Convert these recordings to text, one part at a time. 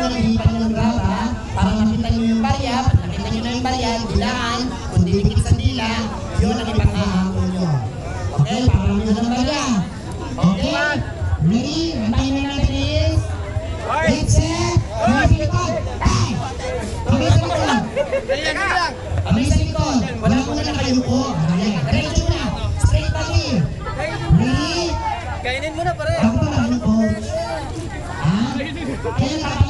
na nahihipan ng graba para makita nyo yung barya. Pag nakita nyo na yung barya, dilaan, kung dilikit sa dila, yun ang ipagkahapon nyo. Okay, parang nyo ng barya. Okay? Ready? Antayin na natin is... Get set! Amazing God! Bang! Amazing God! Amazing God! Wala ko na nakayuko. Okay, diretso na. Straight back here. Ready? Kainin mo na pare. Ako pa nakayuko. Ha? Ah, kaya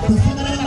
Grazie.